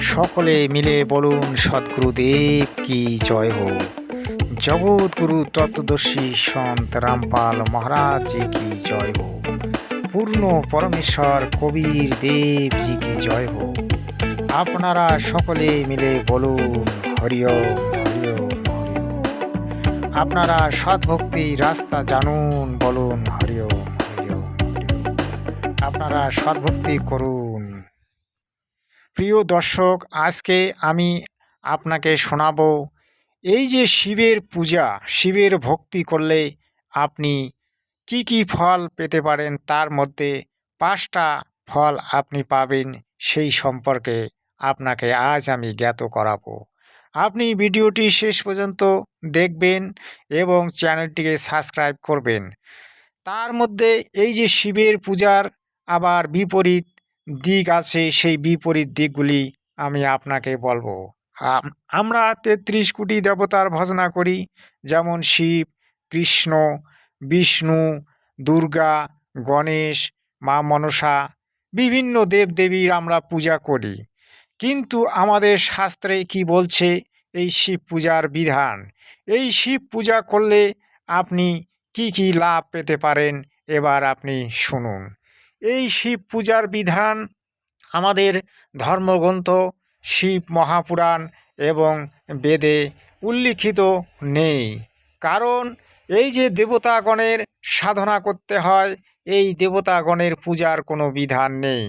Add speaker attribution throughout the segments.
Speaker 1: সকলে মিলে বলুন সদ্গুরুদেব কি জয় হো জগৎগুরু তত্ত্বদর্শী সন্ত রামপাল মহারাজ কি জয় হো পূর্ণ পরমেশ্বর কবির দেব জি কি জয় হো আপনারা সকলে মিলে বলুন হরিওম আপনারা সৎভক্তি রাস্তা জানুন, বলুন হরিওম আপনারা সৎভক্তি করুন। প্রিয় দর্শক, আজকে আমি আপনাকে শোনাবো, এই যে শিবের পূজা, শিবের ভক্তি করলে আপনি কি কি ফল পেতে পারেন, তার মধ্যে পাঁচটা ফল আপনি পাবেন, সেই সম্পর্কে আপনাকে আজ আমি জ্ঞাত করাবো। আপনি ভিডিওটি শেষ পর্যন্ত দেখবেন এবং চ্যানেলটিকে সাবস্ক্রাইব করবেন। তার মধ্যে এই যে শিবের পূজার আবার বিপরীত দিক আছে, সেই বিপরীত দিকগুলি আমি আপনাকে বলব। আমরা তেত্রিশ কোটি দেবতার ভজনা করি, যেমন শিব, কৃষ্ণ, বিষ্ণু, দুর্গা, গণেশ, মা মনসা, বিভিন্ন দেবদেবীর আমরা পূজা করি। কিন্তু আমাদের শাস্ত্রে কি বলছে? এই শিব পূজার বিধান। এই শিব পূজা করলে আপনি কি কি লাভ পেতে পারেন? এবার আপনি শুনুন। এই শিব পূজার বিধান আমাদের ধর্মগ্রন্থ, শিব মহাপুরাণ এবং বেদে উল্লিখিত নেই। কারণ এই যে দেবতাগণের সাধনা করতে হয়, এই দেবতাগণের পূজার কোনো বিধান নেই।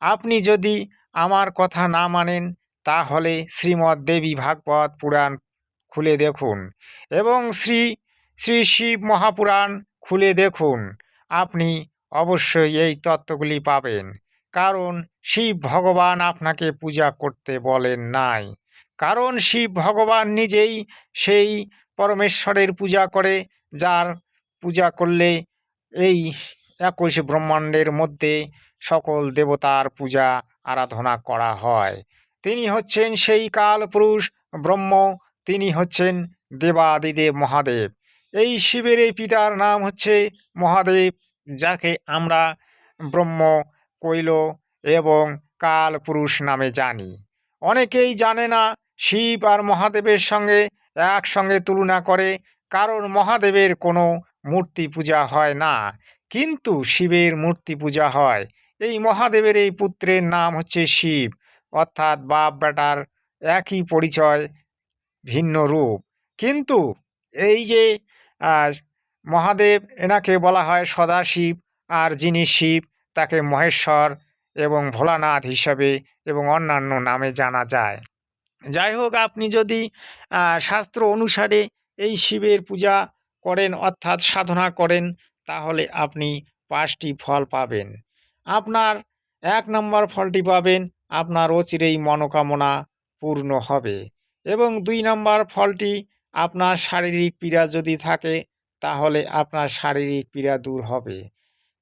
Speaker 1: আপনি যদি আমার কথা না মানেন, তাহলে শ্রীমৎ দেবী ভাগবত পুরাণ খুলে দেখুন এবং শ্রী শ্রী শিব মহাপুরাণ খুলে দেখুন। আপনি অবশ্যই এই তত্ত্বগুলি পাবেন। কারণ শিব ভগবান আপনাকে পূজা করতে বলেন নাই। কারণ শিব ভগবান নিজেই সেই পরমেশ্বরের পূজা করে, যার পূজা করলে এই একুশ ব্রহ্মাণ্ডের মধ্যে সকল দেবতার পূজা আরাধনা করা হয়। তিনি হচ্ছেন সেই কালপুরুষ ব্রহ্ম, তিনি হচ্ছেন দেবাদিদেব মহাদেব। এই শিবের এই পিতার নাম হচ্ছে মহাদেব। যাকে আমরা ব্রহ্ম, কৈল এবং কাল পুরুষ নামে জানি। অনেকেই জানে না শিব আর মহাদেবের সঙ্গে একসঙ্গে তুলনা করে কারণ মহাদেবের কোনো মূর্তি পূজা হয় না। কিন্তু শিবের মূর্তি পূজা হয়। এই মহাদেবের এই পুত্রের নাম হচ্ছে শিব। অর্থাৎ বাপ বেটার একই পরিচয়, ভিন্ন রূপ। কিন্তু এই যে মহাদেব এনাকে বলা হয় সদাশিব আর যিনি শিব তাকে মহেশ্বর এবং ভোলানাথ হিসাবে এবং অন্যান্য নামে জানা যায়। যাই হোক আপনি যদি শাস্ত্র অনুসারে এই শিবের পূজা করেন অর্থাৎ সাধনা করেন, তাহলে আপনি পাঁচটি ফল পাবেন। আপনার এক নম্বর ফলটি পাবেন, আপনার অচিরেই মনোকামনা পূর্ণ হবে। এবং দুই নম্বর ফলটি আপনার শারীরিক পীড়া যদি থাকে তাহলে আপনার শারীরিক পীড়া দূর হবে।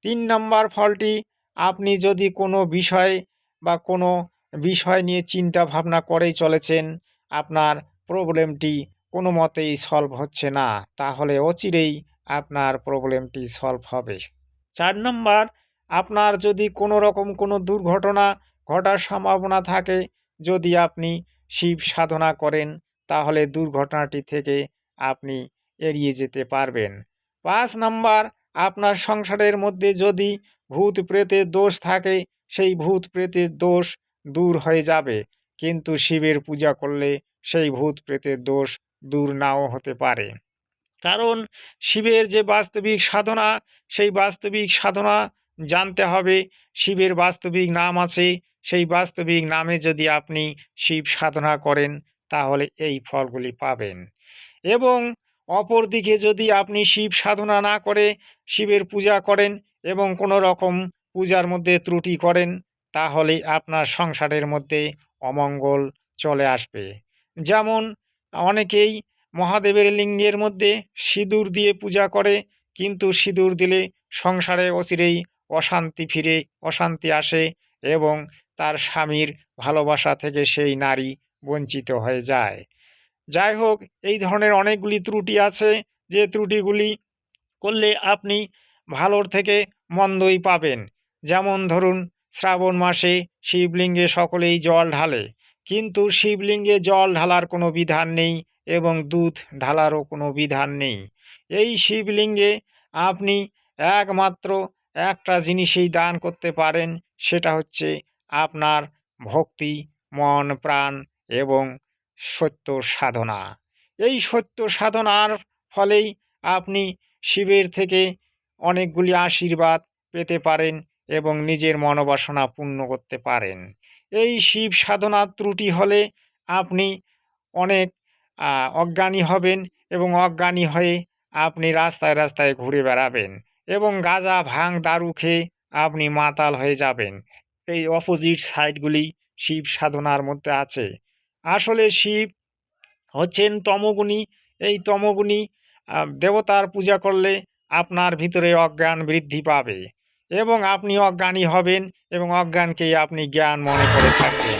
Speaker 1: তিন নম্বর ফলটি, আপনি যদি কোনো বিষয় বা কোনো বিষয় নিয়ে চিন্তা ভাবনা করেই চলেছেন, আপনার প্রবলেমটি কোনো মতেই সলভ হচ্ছে না, তাহলে অচিরেই আপনার প্রবলেমটি সলভ হবে। চার নম্বর, আপনার যদি কোনো রকম কোনো দুর্ঘটনা ঘটার সম্ভাবনা থাকে, যদি আপনি শিব সাধনা করেন, তাহলে দুর্ঘটনাটি থেকে আপনি এড়িয়ে যেতে পারবেন। পাঁচ নম্বর, আপনার সংসারের মধ্যে যদি ভূত প্রেতের দোষ থাকে, সেই ভূত প্রেতের দোষ দূর হয়ে যাবে। কিন্তু শিবের পূজা করলে সেই ভূত প্রেতের দোষ দূর নাও হতে পারে। কারণ শিবের যে বাস্তবিক সাধনা, সেই বাস্তবিক সাধনা জানতে হবে। শিবের বাস্তবিক নাম আছে, সেই বাস্তবিক নামে যদি আপনি শিব সাধনা করেন, তাহলে এই ফলগুলি পাবেন। এবং অপরদিকে যদি আপনি শিব সাধনা না করে শিবের পূজা করেন এবং কোনো রকম পূজার মধ্যে ত্রুটি করেন, তাহলে আপনার সংসারের মধ্যে অমঙ্গল চলে আসবে। যেমন অনেকেই মহাদেবের লিঙ্গের মধ্যে সিঁদুর দিয়ে পূজা করে, কিন্তু সিঁদুর দিলে সংসারে অচিরেই অশান্তি ফিরে, অশান্তি আসে এবং তার স্বামীর ভালোবাসা থেকে সেই নারী বঞ্চিত হয়ে যায়। যাই হোক, এই ধরনের অনেকগুলি ত্রুটি আছে। যে ত্রুটিগুলি করলে আপনি ভালোর থেকে মন্দই পাবেন। যেমন ধরুন, শ্রাবণ মাসে শিবলিঙ্গে সকলেই জল ঢালে। কিন্তু শিবলিঙ্গে জল ঢালার কোনো বিধান নেই এবং দুধ ঢালারও কোনো বিধান নেই। এই শিবলিঙ্গে আপনি একমাত্র একটা জিনিসেই দান করতে পারেন, সেটা হচ্ছে আপনার ভক্তি, মন, প্রাণ এবং সত্য সাধনা। এই সত্য সাধনার ফলেই আপনি শিবের থেকে অনেকগুলি আশীর্বাদ পেতে পারেন এবং নিজের মনোবাসনা পূর্ণ করতে পারেন। এই শিব সাধনার ত্রুটি হলে আপনি অনেক অজ্ঞানী হবেন এবং অজ্ঞানী হয়ে আপনি রাস্তায় রাস্তায় ঘুরে বেড়াবেন এবং গাঁজা, ভাং, দারু খেয়ে আপনি মাতাল হয়ে যাবেন। এই অপোজিট সাইডগুলি শিব সাধনার মধ্যে আছে। আসলে শিব হচ্ছেন তমগুণী। এই তমগুণী দেবতার পূজা করলে আপনার ভিতরে অজ্ঞান বৃদ্ধি পাবে এবং আপনি অজ্ঞানী হবেন এবং অজ্ঞানকেই আপনি জ্ঞান মনে করে থাকবেন।